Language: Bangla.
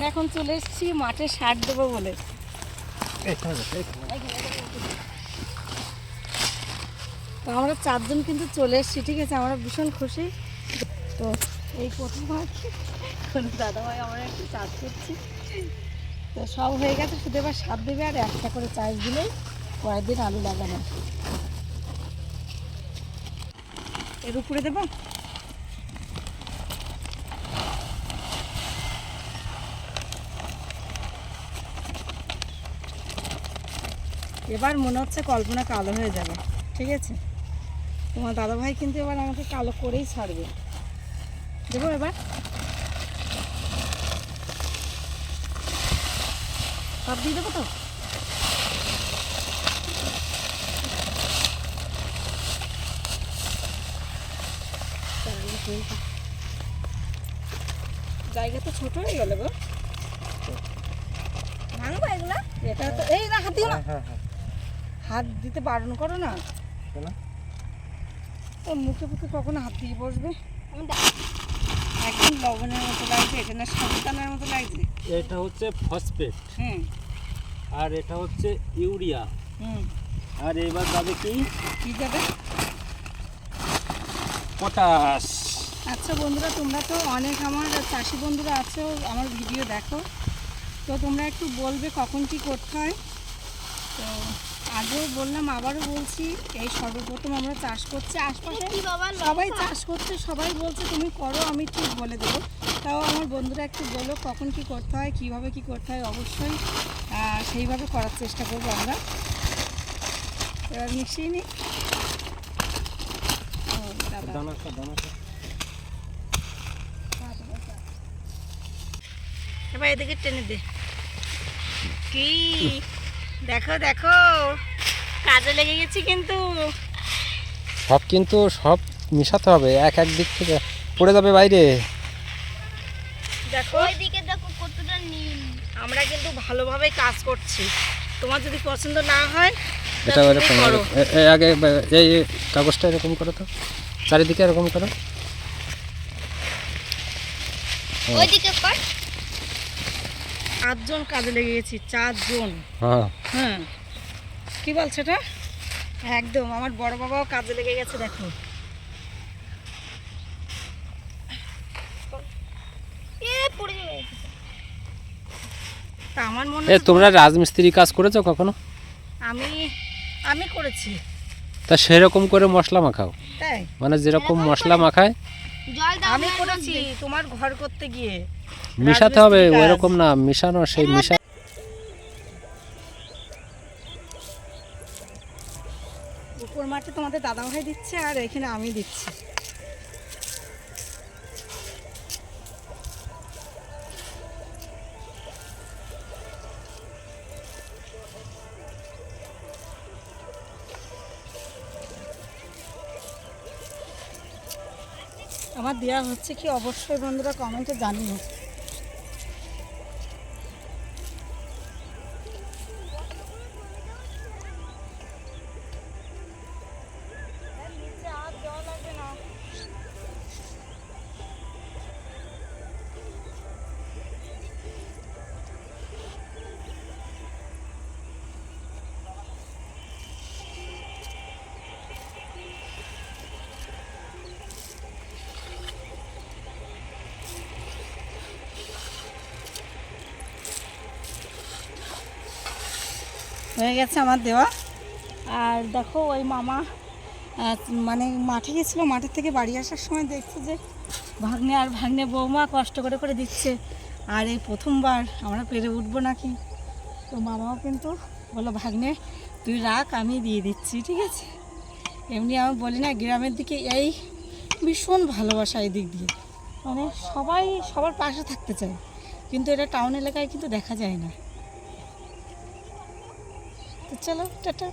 আমরা এখন চলে এসেছি মাঠে সার দেবো বলে। তো আমরা চারজন কিন্তু চলে এসেছি ঠিক আছে? আমরা ভীষণ খুশি। তো এই প্রথমবার কোনো দাদাভাই আমরা একটু চাষ করছি। তো সব হয়ে গেছে শুধু এবার সার দেবে আর একটা করে চাষ দিলেই পরের দিন আলু লাগানো। এর উপরে দেবো? এবার মনে হচ্ছে কল্পনা কালো হয়ে যাবে। ঠিক আছে? তোমার দাদাভাই কিন্তু এবার আমাকে কালো করেই ছাড়বে। দেবো এবার। সব দিয়ে দেবো তো? হয়ে। জায়গা তো ছোট হয়ে গেল গো। ভাঙবো এগুলো? এটা তো এই না, হাত দিও না। হ্যাঁ হ্যাঁ। হাত দিতে বারণ করো না। কেন? ওর মুখে মুখে কখনো হাত দিয়ে বসবে? একদম লবণের মতো লাগছে এটা না সন্তানের মতো লাগছে। এটা হচ্ছে ফসফেট হুম। আর এটা হচ্ছে ইউরিয়া। হুম। আর এবার যাবে কি? কী যাবে? পটাশ। আচ্ছা বন্ধুরা তোমরা তো অনেক আমার চাষি বন্ধুরা আছো আমার ভিডিও দেখো। তো তোমরা একটু বলবে কখন কি করতে হয়? তো আগেও বললাম আবারও বলছি এই সর্বপ্রথম আমরা চাষ করছি। আশপাশে সবাই চাষ করছে সবাই বলছে তুমি করো আমি ঠিক বলে দেবো। তাও আমার বন্ধুরা একটু বলো কখন কি করতে হয় কীভাবে কি করতে হয়? অবশ্যই সেইভাবে করার চেষ্টা করব আমরা। এবার মিশিয়ে নিই। এবার এদিকে টেনে দে। কি দেখো দেখো। কাজে লেগে গেছি কিন্তু। সব কিন্তু সব মিশাতে হবে এক এক দিক থেকে। পড়ে যাবে বাইরে। দেখো। ওইদিকে দেখো কতটা নীল। আমরা কিন্তু ভালোভাবে কাজ করছি। তোমার যদি পছন্দ না হয় এটা এরকম আগে এই এই কাগজটা এরকম করো তো। চারিদিকে এরকম করো। ওইদিকে কর। চারজন কাজে লেগে গেছি চারজন। হ্যাঁ। হ্যাঁ। কি বলছো এটা? একদম আমার বড় বাবাও কাজে লেগে গেছে দেখো। এ পড়ে যাবে। তা আমার মনে এ তোমরা রাজমিস্ত্রি কাজ করেছ কখনো? আমি আমি করেছি। তা সেরকম করে মশলা মাখাও? তাই? মানে যেরকম মশলা মাখায়? আমি করেছি তোমার ঘর করতে গিয়ে। মিশাতে হবে ওইরকম না মিশানো সেই মিশা উপর মাঠে তোমাদের দাদাভাই দিচ্ছে আর এখানে আমি দিচ্ছি। আমার দেওয়া হচ্ছে কি অবশ্যই বন্ধুরা কমেন্টে জানিও। হয়ে গেছে আমার দেওয়া। আর দেখো ওই মামা মানে মাঠে গেছিল মাঠের থেকে বাড়ি আসার সময় দেখছে যে ভাগ্নে আর ভাগ্নে বৌমা কষ্ট করে করে দিচ্ছে। আর এই প্রথমবার আমরা পেরে উঠবো নাকি? তো মামাও কিন্তু বলো ভাগ্নে, তুই রাখ, আমি দিয়ে দিচ্ছি, ঠিক আছে? এমনি আমি বলি, না, গ্রামের দিকে এই ভীষণ ভালোবাসা এই দিক দিয়ে। মানে সবাই সবার পাশে থাকতে চায়। কিন্তু এটা টাউন এলাকায় কিন্তু দেখা যায় না। তো চলো টাটা।